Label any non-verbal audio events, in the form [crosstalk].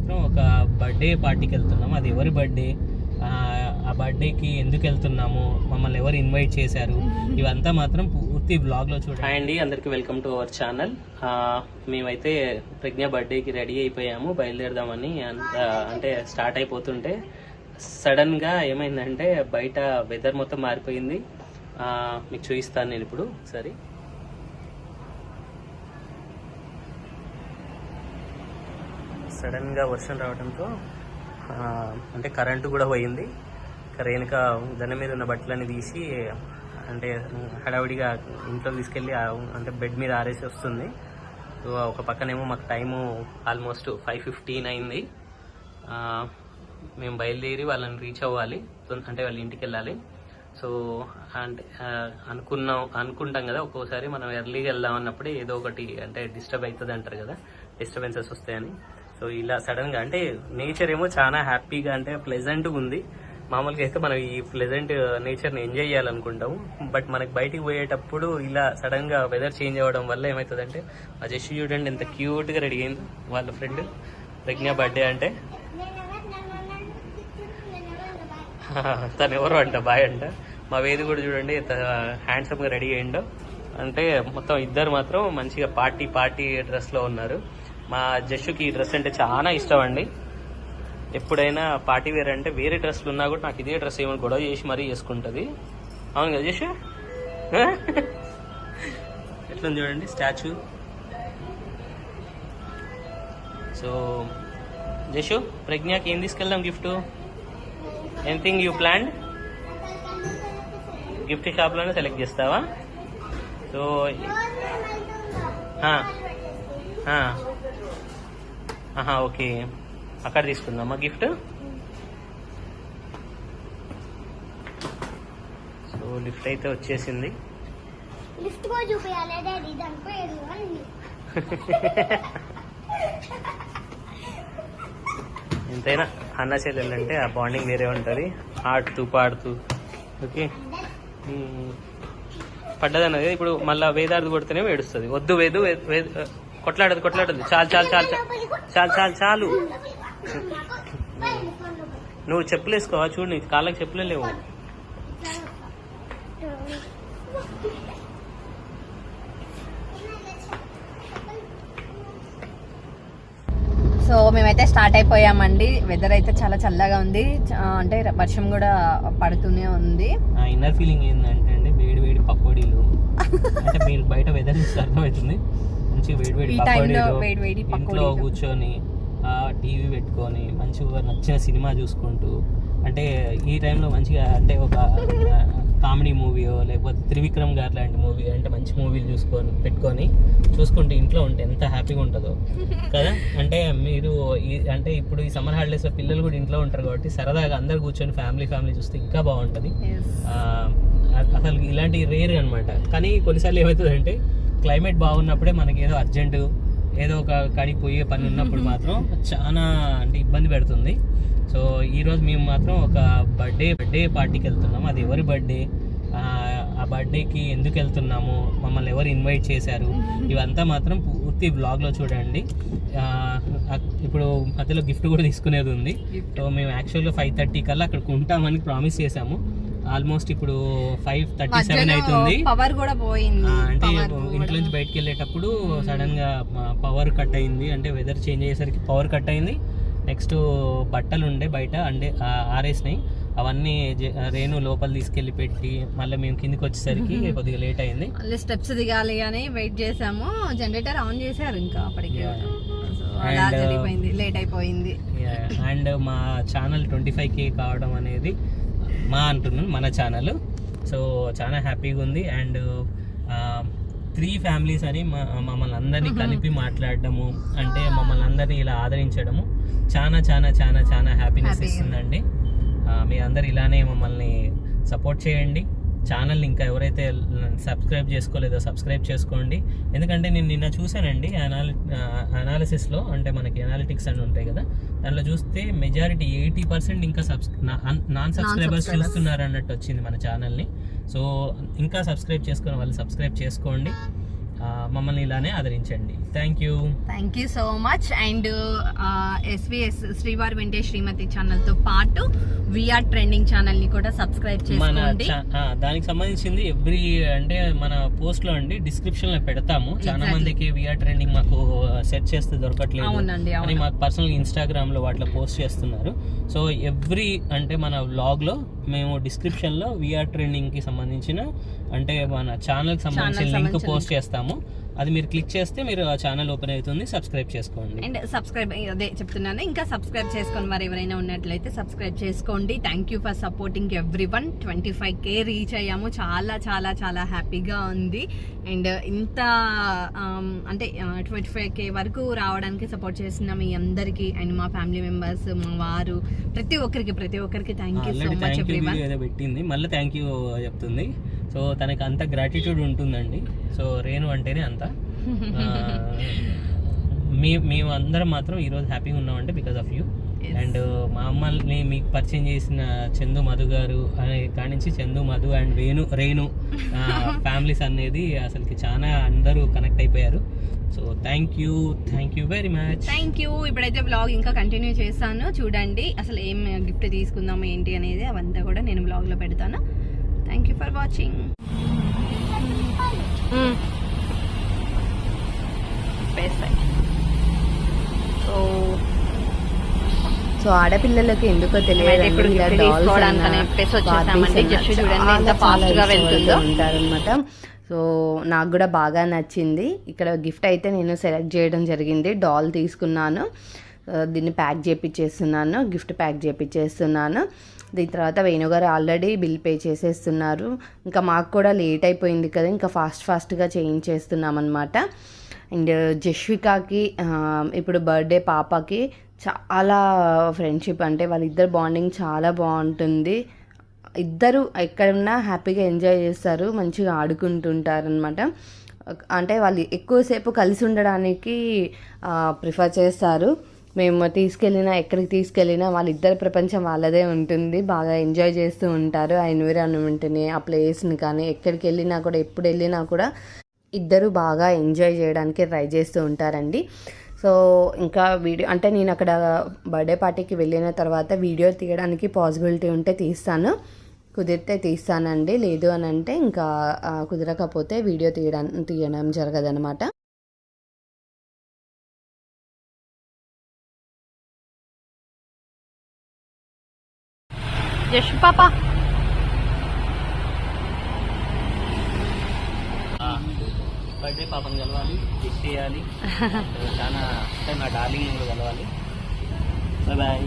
మాత్రం ఒక బర్త్డే పార్టీకి వెళ్తున్నాం. అది ఎవరి బర్త్డే? ఆ బర్త్డేకి ఎందుకు వెళ్తున్నాము? మమ్మల్ని ఎవరు ఇన్వైట్ చేశారు? ఇవంతా మాత్రం పూర్తి బ్లాగ్లో చూడండి. హాయ్ అండి అందరికీ వెల్కమ్ టు అవర్ ఛానల్. మేమైతే ప్రజ్ఞ బర్త్డేకి రెడీ అయిపోయాము బయలుదేరదామని. అంటే స్టార్ట్ అయిపోతుంటే సడన్గా ఏమైందంటే బయట వెదర్ మొత్తం మారిపోయింది. మీకు చూపిస్తాను నేను ఇప్పుడు సరే సడన్గా వర్షం రావడంతో అంటే కరెంటు కూడా పోయింది. రేణుక దాని మీద ఉన్న బట్టలన్నీ తీసి అంటే హడావిడిగా ఇంట్లో తీసుకెళ్ళి అంటే బెడ్ మీద ఆరేసి వస్తుంది. సో ఒక పక్కనేమో మాకు టైము ఆల్మోస్ట్ ఫైవ్ ఫిఫ్టీన్ అయింది. మేము బయలుదేరి వాళ్ళని రీచ్ అవ్వాలి. అంటే వాళ్ళ ఇంటికి వెళ్ళాలి. సో అంటే అనుకున్నాం అనుకుంటాం కదా ఒక్కోసారి మనం ఎర్లీగా వెళ్దాం అన్నప్పుడు ఏదో ఒకటి అంటే డిస్టర్బ్ అవుతుంది అంటారు కదా డిస్టర్బెన్సెస్ వస్తాయని. సో ఇలా సడన్గా అంటే నేచర్ ఏమో చాలా హ్యాపీగా అంటే ప్లెజెంట్గా ఉంది. మామూలుగా అయితే మనం ఈ ప్లెజెంట్ నేచర్ని ఎంజాయ్ చేయాలనుకుంటాము. బట్ మనకి బయటికి పోయేటప్పుడు ఇలా సడన్గా వెదర్ చేంజ్ అవ్వడం వల్ల ఏమవుతుందంటే ఆ జస్ట్ చూడండి ఎంత క్యూట్గా రెడీ అయింది వాళ్ళ ఫ్రెండ్ ప్రజ్ఞ బర్త్డే అంటే. [laughs] తను ఎవరు అంట? బాయ్ అంట. మా వేది కూడా చూడండి ఎంత హ్యాండ్సమ్గా రెడీ అయ్యిండో అంటే మొత్తం ఇద్దరు మాత్రం మంచిగా పార్టీ పార్టీ డ్రెస్లో ఉన్నారు. మా జస్సుకి ఈ డ్రెస్ అంటే చాలా ఇష్టం అండి ఎప్పుడైనా పార్టీ వేర్ అంటే వేరే డ్రెస్లు ఉన్నా కూడా నాకు ఇదే డ్రెస్ ఏమైనా గొడవ చేసి మరీ చేసుకుంటుంది అవును కదా జస్సు ఎట్లా చూడండి స్టాచ్యూ? సో జషు ప్రజ్ఞకి ఏం తీసుకెళ్దాం gift? Anything you plan gift షాప్లోనే select చేస్తావా? So okay. అక్కడ తీసుకుందామా గిఫ్ట్? సో లిఫ్ట్ అయితే వచ్చేసింది. లిఫ్ట్ కూడా చూపించాలి డాడీ దాని పేరు అని ఎంతైనా అన్న చెల్లెలు అంటే ఆ బాండింగ్ వేరే ఉంటుంది. ఆడుతూ పాడుతూ. ఓకే. పడ్డదన్నది. ఇప్పుడు మళ్ళీ వేదార్థి కొడితేనే ఏడుస్తుంది. వద్దు వేద కొట్లాడదు కొట్లాడదు. చాలు చాలు చాలు చాలు. చాలు చాలు నువ్వు చెప్పులు వేసుకోవా? చూడు నీ కాళ్ళకి చెప్పులే లేవు. సో మేమైతే స్టార్ట్ అయిపోయామండి. వెదర్ అయితే చాలా చల్లగా ఉంది. అంటే వర్షం కూడా పడుతూనే ఉంది. ఇన్నర్ ఫీలింగ్ ఏంటంటే వేడి వేడి పకోడీలు. అంటే మీరు బయట వెదర్ చూస్తే అర్థమవుతుంది. మంచిగా వేడి వేడి ఈ టైంలో పకోడీలు ఇంట్లో. కూర్చొని టీవీ పెట్టుకొని మంచిగా నచ్చిన సినిమా చూసుకుంటూ అంటే ఈ టైంలో మంచిగా అంటే ఒక కామెడీ మూవీయో లేకపోతే త్రివిక్రమ్ గారు లాంటి మూవీ అంటే మంచి మూవీలు చూసుకొని పెట్టుకొని చూసుకుంటే ఇంట్లో ఉంటే ఎంత హ్యాపీగా ఉంటుందో కదా? అంటే మీరు ఈ అంటే ఇప్పుడు ఈ సమ్మర్ హాలిడేస్లో పిల్లలు కూడా ఇంట్లో ఉంటారు కాబట్టి సరదాగా అందరు కూర్చొని ఫ్యామిలీ ఫ్యామిలీ చూస్తే ఇంకా బాగుంటుంది. అసలు ఇలాంటి రేర్ అనమాట కానీ కొన్నిసార్లు ఏమవుతుందంటే క్లైమేట్ బాగున్నప్పుడే మనకి ఏదో అర్జెంట్ ఏదో ఒక కాడికి పోయే పని ఉన్నప్పుడు మాత్రం చాలా అంటే ఇబ్బంది పెడుతుంది. సో ఈరోజు మేము మాత్రం ఒక బర్త్డే బర్త్డే పార్టీకి వెళ్తున్నాము. అది ఎవరి బర్త్డే ఆ బర్త్డేకి ఎందుకు వెళ్తున్నాము? మమ్మల్ని ఎవరు ఇన్వైట్ చేశారు? ఇవంతా మాత్రం పూర్తి బ్లాగ్లో చూడండి. ఇప్పుడు మధ్యలో గిఫ్ట్ కూడా తీసుకునేది ఉంది. సో మేము యాక్చువల్గా ఫైవ్ థర్టీ కల్లా అక్కడికి ఉంటామని ప్రామిస్ చేసాము ఆల్మోస్ట్ ఇప్పుడు ఫైవ్ థర్టీ సెవెన్ అవుతుంది పవర్ కూడా పోయింది. అంటే ఇంట్లో నుంచి బయటకు వెళ్ళేటప్పుడు సడన్గా పవర్ కట్ అయింది. అంటే వెదర్ చేంజ్ అయ్యేసరికి పవర్ కట్ అయింది. నెక్స్ట్ బట్టలు ఉండే బయట అంటే ఆరేసినాయి. అవన్నీ రేణు లోపల తీసుకెళ్ళి పెట్టి మళ్ళీ మేము కిందికి వచ్చేసరికి [laughs] కొద్దిగా లేట్ అయింది. మళ్ళీ స్టెప్స్ దిగాలి అని వెయిట్ చేసాము. జనరేటర్ ఆన్ చేశారు ఇంకా అప్పటికి. And, uh, లేట్ అయిపోయింది. అండ్ మా ఛానల్ ట్వంటీ ఫైవ్ కే కావడం అనేది మా అంటున్నాను మన ఛానల్ సో చాలా హ్యాపీగా ఉంది. అండ్ త్రీ ఫ్యామిలీస్ అని మమ్మల్ని అందరినీ కలిపి మాట్లాడడము అంటే మమ్మల్ని అందరినీ ఇలా ఆదరించడము చాలా చాలా చాలా చాలా హ్యాపీనెస్. ఇస్తుందండి. మీ అందరు ఇలానే మమ్మల్ని సపోర్ట్ చేయండి. ఛానల్ని ఇంకా ఎవరైతే సబ్స్క్రైబ్ చేసుకోలేదో సబ్స్క్రైబ్ చేసుకోండి. ఎందుకంటే నేను నిన్న చూశానండి అనాలి అనాలిసిస్లో అంటే మనకి అనాలిటిక్స్ అని ఉంటాయి కదా దాంట్లో చూస్తే మెజారిటీ ఎయిటీ పర్సెంట్ ఇంకా సబ్స్ నాన్ సబ్స్క్రైబర్స్. చూస్తున్నారు అన్నట్టు వచ్చింది మన ఛానల్ని. సో ఇంకా సబ్స్క్రైబ్ చేసుకున్న వాళ్ళు సబ్స్క్రైబ్ చేసుకోండి. మమ్మల్ని ఇలానే ఆదరించండి. Thank you thank you so much and SVS శ్రీవారి వెంకటేష్ శ్రీమతి ఛానల్తో పాటు విఆర్ ట్రెండింగ్ ఛానల్ని కూడా సబ్స్క్రైబ్ చేసుకోండి. దానికి సంబంధించింది ఎవ్రీ అంటే మన పోస్ట్లో అండి డిస్క్రిప్షన్లో పెడతాము చాలా. మందికి విఆర్ ట్రెండింగ్ మాకు సెర్చ్ చేస్తే దొరకట్లేదు అవునండి, అని. మాకు పర్సనల్ ఇన్స్టాగ్రామ్లో వాటిలో పోస్ట్ చేస్తున్నారు. సో ఎవ్రీ అంటే మన వ్లాగ్లో మేము డిస్క్రిప్షన్లో విఆర్ ట్రెండింగ్కి సంబంధించిన అంటే మన ఛానల్కి సంబంధించిన లింక్ పోస్ట్ చేస్తాము. అది మీరు క్లిక్ చేస్తే మీరు ఆ ఛానల్ ఓపెన్ అవుతుంది. సబ్స్క్రైబ్ చేసుకోండి. అండ్ సబ్స్క్రైబ్ అదే చెప్తున్నాను. ఇంకా సబ్స్క్రైబ్ చేసుకొని వారు ఎవరైనా ఉన్నట్లయితే సబ్స్క్రైబ్ చేసుకోండి. Thank you for supporting every one twenty five K reach అయ్యాము. చాలా చాలా చాలా హ్యాపీగా ఉంది. అండ్ ఇంత అంటే ట్వంటీ ఫైవ్ కే వరకు రావడానికి సపోర్ట్ చేసిన మీ అందరికీ అండ్ మా ఫ్యామిలీ మెంబర్స్ మా వారు ప్రతి ఒక్కరికి ప్రతి ఒక్కరికి thank you so much every one పెట్టింది. మళ్ళీ థ్యాంక్ యూ చెప్తుంది. సో తనకి అంత గ్రాటిట్యూడ్ ఉంటుందండి. సో రేణు అంటేనే అంత. [laughs] మీ మేము అందరం మాత్రం ఈరోజు హ్యాపీగా ఉన్నామంటే బికాస్ ఆఫ్ యూ. అండ్ మా అమ్మల్ని మీకు పరిచయం చేసిన చందు మధు గారు అనే కాడి నుంచి చందు మధు అండ్ వేణు రేణు ఫ్యామిలీస్ [laughs] అనేది అసలుకి చాలా అందరూ కనెక్ట్ అయిపోయారు. So thank you thank you very much thank you ఇప్పుడైతే బ్లాగ్ ఇంకా కంటిన్యూ చేస్తాను. చూడండి అసలు ఏం గిఫ్ట్ తీసుకుందాం ఏంటి అనేది అవంతా కూడా నేను బ్లాగ్లో పెడతాను. Thank you for watching so so ఆడపిల్లలకి ఎందుకో ఇప్పుడు. ఉంటారనమాట సో నాకు కూడా బాగా నచ్చింది. ఇక్కడ గిఫ్ట్ అయితే నేను సెలెక్ట్ చేయడం జరిగింది. డాల్ తీసుకున్నాను. దీన్ని ప్యాక్ చేపించేస్తున్నాను గిఫ్ట్ ప్యాక్ చేపించేస్తున్నాను దీని తర్వాత వేణుగారు ఆల్రెడీ బిల్ పే చేసేస్తున్నారు. ఇంకా మాకు కూడా లేట్ అయిపోయింది కదా ఇంకా ఫాస్ట్ ఫాస్ట్గా చేయించేస్తున్నాం అనమాట అండ్ జస్వికాకి ఇప్పుడు బర్త్డే పాపకి చాలా ఫ్రెండ్షిప్ అంటే వాళ్ళిద్దరు బాండింగ్ చాలా బాగుంటుంది. ఇద్దరు ఎక్కడున్నా హ్యాపీగా ఎంజాయ్ చేస్తారు మంచిగా ఆడుకుంటుంటారనమాట అంటే వాళ్ళు ఎక్కువసేపు కలిసి ఉండడానికి ప్రిఫర్ చేస్తారు. మేము తీసుకెళ్ళినా ఎక్కడికి తీసుకెళ్ళినా వాళ్ళిద్దరి ప్రపంచం వాళ్ళదే ఉంటుంది. బాగా ఎంజాయ్ చేస్తూ ఉంటారు ఆ ఎన్విరాన్మెంట్ని ఆ ప్లేస్ని కానీ. ఎక్కడికి వెళ్ళినా కూడా ఎప్పుడు వెళ్ళినా కూడా ఇద్దరు బాగా ఎంజాయ్ చేయడానికి ట్రై చేస్తూ ఉంటారండి. సో ఇంకా వీడియో అంటే నేను అక్కడ బర్త్డే పార్టీకి వెళ్ళిన తర్వాత వీడియో తీయడానికి పాసిబిలిటీ ఉంటే తీస్తాను. కుదిరితే తీస్తానండి. లేదు అని అంటే ఇంకా కుదరకపోతే వీడియో తీయడం తీయడం జరగదనమాట జస్ట్ పాప బర్త్డే పాపని కలవాలి గిఫ్ట్ చేయాలి. [laughs] చాలా నా డార్లింగ్ కూడా కలవాలి. Bye bye